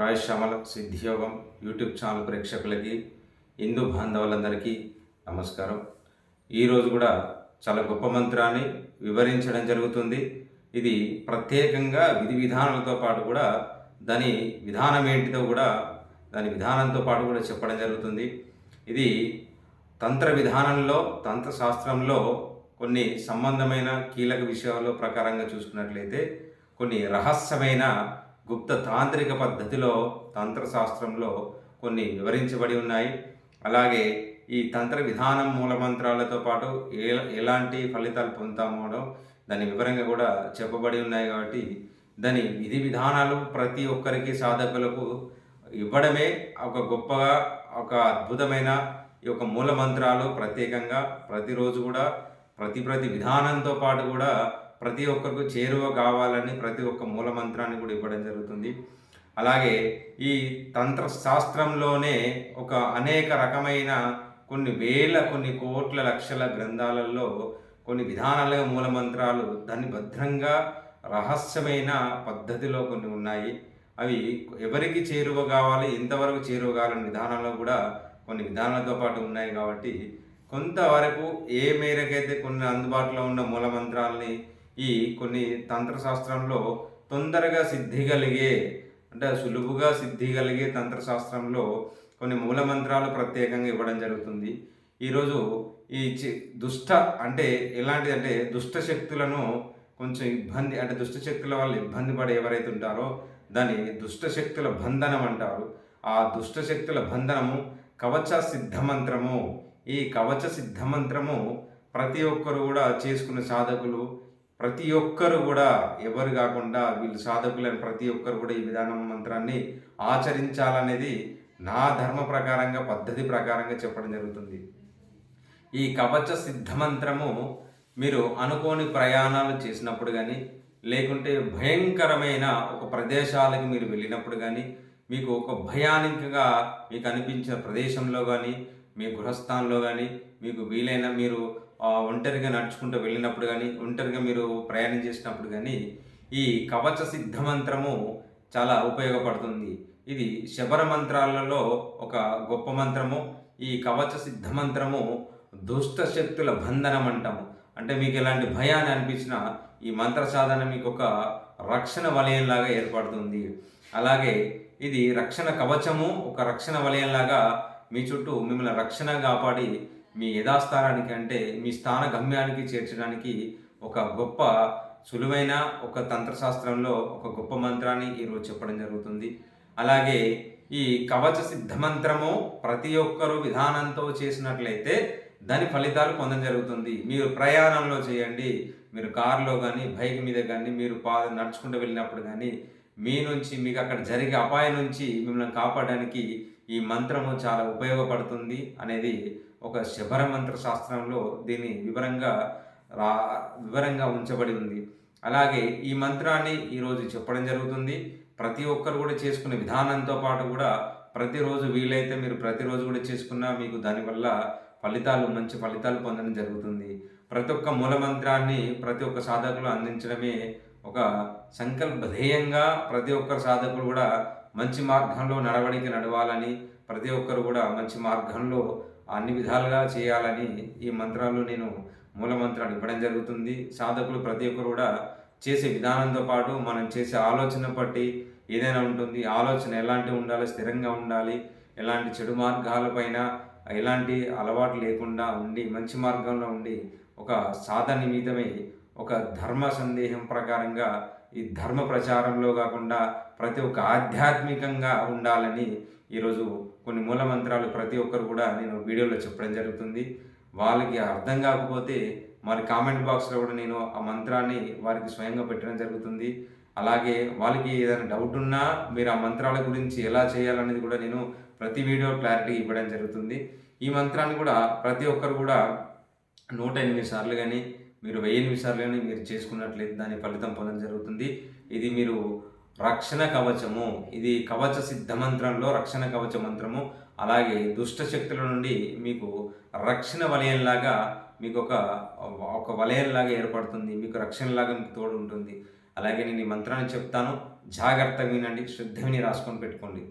Roy Shyamala Siddhiyogam YouTube channel ప్రేక్షకులకి హిందూ బాంధవులందరికీ నమస్కారం. ఈరోజు కూడా చాలా గొప్ప మంత్రాన్ని వివరించడం జరుగుతుంది. ఇది ప్రత్యేకంగా విధి విధానాలతో పాటు కూడా దాని విధానం ఏంటిదో కూడా దాని విధానంతో పాటు కూడా చెప్పడం జరుగుతుంది. ఇది తంత్ర విధానంలో తంత్ర శాస్త్రంలో కొన్ని సంబంధమైన కీలక విషయాల ప్రకారంగా చూసుకున్నట్లయితే కొన్ని రహస్యమైన గుప్త తాంత్రిక పద్ధతిలో తంత్రశాస్త్రంలో కొన్ని వివరించబడి ఉన్నాయి. అలాగే ఈ తంత్ర విధానం మూలమంత్రాలతో పాటు ఏ ఎలాంటి ఫలితాలు పొందుతామో దాని వివరంగా కూడా చెప్పబడి ఉన్నాయి కాబట్టి దాని విధి విధానాలు ప్రతి ఒక్కరికి సాధకులకు ఇవ్వడమే ఒక గొప్పగా ఒక అద్భుతమైన ఈ యొక్క మూల మంత్రాలు. ప్రత్యేకంగా ప్రతిరోజు కూడా ప్రతి ప్రతి విధానంతో పాటు కూడా ప్రతి ఒక్కరికి చేరువ కావాలని ప్రతి ఒక్క మూల మంత్రాన్ని కూడా ఇవ్వడం జరుగుతుంది. అలాగే ఈ తంత్ర శాస్త్రంలోనే ఒక అనేక రకమైన కొన్ని వేల కొన్ని కోట్ల లక్షల గ్రంథాలలో కొన్ని విధానాలుగా మూల మంత్రాలు దాన్ని భద్రంగా రహస్యమైన పద్ధతిలో కొన్ని ఉన్నాయి. అవి ఎవరికి చేరువ కావాలి ఎంతవరకు చేరువ కావాలని విధానాల్లో కూడా కొన్ని విధానాలతో పాటు ఉన్నాయి కాబట్టి కొంతవరకు ఏ మేరకైతే కొన్ని అందుబాటులో ఉన్న మూల మంత్రాలని ఈ కొన్ని తంత్రశాస్త్రంలో తొందరగా సిద్ధి కలిగే అంటే సులువుగా సిద్ధి కలిగే తంత్రశాస్త్రంలో కొన్ని మూల మంత్రాలు ప్రత్యేకంగా ఇవ్వడం జరుగుతుంది. ఈరోజు ఈ చి దుష్ట అంటే ఎలాంటిది అంటే దుష్ట శక్తులను కొంచెం ఇబ్బంది అంటే దుష్ట శక్తుల వల్ల ఇబ్బంది పడే ఎవరైతే ఉంటారో దాన్ని దుష్ట శక్తుల బంధనం అంటారు. ఆ దుష్ట శక్తుల బంధనము కవచ సిద్ధమంత్రము ఈ కవచ సిద్ధమంత్రము ప్రతి ఒక్కరు కూడా చేసుకున్న సాధకులు ప్రతి ఒక్కరు కూడా ఎవరు కాకుండా వీళ్ళు సాధకులైన ప్రతి ఒక్కరు కూడా ఈ విధానం మంత్రాన్ని ఆచరించాలనేది నా ధర్మ ప్రకారంగా పద్ధతి ప్రకారంగా చెప్పడం జరుగుతుంది. ఈ కవచ సిద్ధ మంత్రము మీరు అనుకోని ప్రయాణాలు చేసినప్పుడు కానీ లేకుంటే భయంకరమైన ఒక ప్రదేశాలకు మీరు వెళ్ళినప్పుడు కానీ మీకు ఒక భయానికగా మీకు అనిపించిన ప్రదేశంలో కానీ మీ గృహస్థానంలో కానీ మీకు వీలైన మీరు ఒంటరిగా నడుచుకుంటూ వెళ్ళినప్పుడు కానీ ఒంటరిగా మీరు ప్రయాణం చేసినప్పుడు కానీ ఈ కవచ సిద్ధ మంత్రము చాలా ఉపయోగపడుతుంది. ఇది శబర మంత్రాలలో ఒక గొప్ప మంత్రము. ఈ కవచ సిద్ధ మంత్రము దుష్ట శక్తుల బంధనం అంటాము. అంటే మీకు ఎలాంటి భయాన్ని అనిపించినా ఈ మంత్ర సాధన మీకు ఒక రక్షణ వలయంలాగా ఏర్పడుతుంది. అలాగే ఇది రక్షణ కవచము ఒక రక్షణ వలయంలాగా మీ చుట్టూ మిమ్మల్ని రక్షణ కాపాడి మీ యథాస్థానానికి అంటే మీ స్థాన గమ్యానికి చేర్చడానికి ఒక గొప్ప సులువైన ఒక తంత్రశాస్త్రంలో ఒక గొప్ప మంత్రాన్ని ఈరోజు చెప్పడం జరుగుతుంది. అలాగే ఈ కవచ సిద్ధ మంత్రము ప్రతి ఒక్కరు విధానంతో చేసినట్లయితే దాని ఫలితాలు పొందడం జరుగుతుంది. మీరు ప్రయాణంలో చేయండి. మీరు కారులో కానీ బైక్ మీద కానీ మీరు పాద నడుచుకుంటూ వెళ్ళినప్పుడు కానీ మీ నుంచి మీకు అక్కడ జరిగే అపాయం నుంచి మిమ్మల్ని కాపాడడానికి ఈ మంత్రము చాలా ఉపయోగపడుతుంది అనేది ఒక శబర మంత్ర శాస్త్రంలో దీన్ని వివరంగా రా వివరంగా ఉంచబడి ఉంది. అలాగే ఈ మంత్రాన్ని ఈరోజు చెప్పడం జరుగుతుంది. ప్రతి ఒక్కరు కూడా చేసుకునే విధానంతో పాటు కూడా ప్రతిరోజు వీలైతే మీరు ప్రతిరోజు కూడా చేసుకున్నా మీకు దానివల్ల ఫలితాలు మంచి ఫలితాలు పొందడం జరుగుతుంది. ప్రతి ఒక్క మూల మంత్రాన్ని ప్రతి ఒక్క సాధకులు అందించడమే ఒక సంకల్పధేయంగా ప్రతి ఒక్కరు సాధకులు కూడా మంచి మార్గంలో నడవడికి నడవాలని ప్రతి ఒక్కరు కూడా మంచి మార్గంలో అన్ని విధాలుగా చేయాలని ఈ మంత్రాలు నేను మూల మంత్రాలు ఇవ్వడం జరుగుతుంది. సాధకులు ప్రతి ఒక్కరు కూడా చేసే విధానంతో పాటు మనం చేసే ఆలోచన బట్టి ఏదైనా ఉంటుంది. ఆలోచన ఎలాంటి ఉండాలి స్థిరంగా ఉండాలి ఎలాంటి చెడు మార్గాలపైన ఎలాంటి అలవాటు లేకుండా ఉండి మంచి మార్గంలో ఉండి ఒక సాధన నిమిత్తమై ఒక ధర్మ సందేహం ప్రకారంగా ఈ ధర్మ ప్రచారంలో కాకుండా ప్రతి ఒక్క ఆధ్యాత్మికంగా ఉండాలని ఈరోజు కొన్ని మూల మంత్రాలు ప్రతి ఒక్కరు కూడా నేను వీడియోలో చెప్పడం జరుగుతుంది. వాళ్ళకి అర్థం కాకపోతే మరి కామెంట్ బాక్స్లో కూడా నేను ఆ మంత్రాన్ని వారికి స్వయంగా పెట్టడం జరుగుతుంది. అలాగే వాళ్ళకి ఏదైనా డౌట్ ఉన్నా మీరు ఆ మంత్రాల గురించి ఎలా చేయాలనేది కూడా నేను ప్రతి వీడియో క్లారిటీ ఇవ్వడం జరుగుతుంది. ఈ మంత్రాన్ని కూడా ప్రతి ఒక్కరు కూడా నూట ఎనిమిది సార్లు కానీ మీరు వెయ్యి ఎనిమిది సార్లు కానీ మీరు చేసుకున్నట్లయితే దాని ఫలితం పొందడం జరుగుతుంది. ఇది మీరు రక్షణ కవచము. ఇది కవచ సిద్ధ మంత్రంలో రక్షణ కవచ మంత్రము. అలాగే దుష్ట శక్తుల నుండి మీకు రక్షణ వలయంలాగా మీకు ఒక ఒక వలయంలాగా ఏర్పడుతుంది. మీకు రక్షణలాగా మీకు తోడు ఉంటుంది. అలాగే నేను ఈ మంత్రాన్ని చెప్తాను. జాగ్రత్త వినండి. శ్రద్ధ విని రాసుకొని పెట్టుకోండి.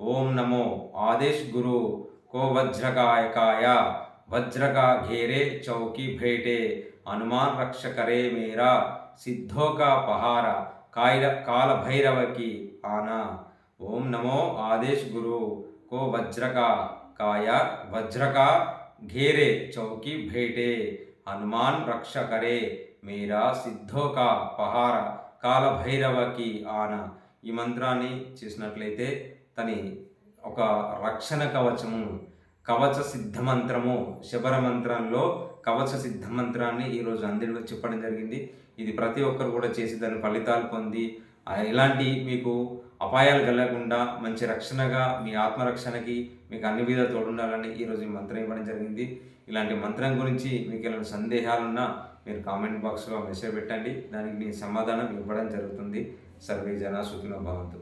ఓం నమో ఆదేశ్ గురు కో వజ్రకాయకాయ. వజ్రకా ఘేరే చౌకి భేటే. హనుమాన్ రక్షకరే మేరా. సిద్ధోకా పహారా. का पहारा काल काल भैरव की आना ओम नमो आदेश गुरु को वज्र का काया वज्र का घेरे चौकी भेटे हनुमान रक्ष करे मेरा సిద్ధో కా పహార కాల భైరవకి ఆన ఈ మంత్రాన్ని చేసినట్లయితే తని ఒక రక్షణ కవచము కవచ సిద్ధ మంత్రము శబర మంత్రంలో కవచ సిద్ధ మంత్రాన్ని ఈరోజు అందరిలో చెప్పడం జరిగింది. ఇది ప్రతి ఒక్కరు కూడా చేసి దాని ఫలితాలు పొంది ఎలాంటి మీకు అపాయాలు కలగకుండా మంచి రక్షణగా మీ ఆత్మరక్షణకి మీకు అన్ని విధాలు తోడుండాలని ఈరోజు ఈ మంత్రం ఇవ్వడం జరిగింది. ఇలాంటి మంత్రం గురించి మీకు ఎలాంటి సందేహాలున్నా మీరు కామెంట్ బాక్స్లో మెసేజ్ పెట్టండి. దానికి మీ సమాధానం ఇవ్వడం జరుగుతుంది. సర్వే జన సుఖినో భవంతు.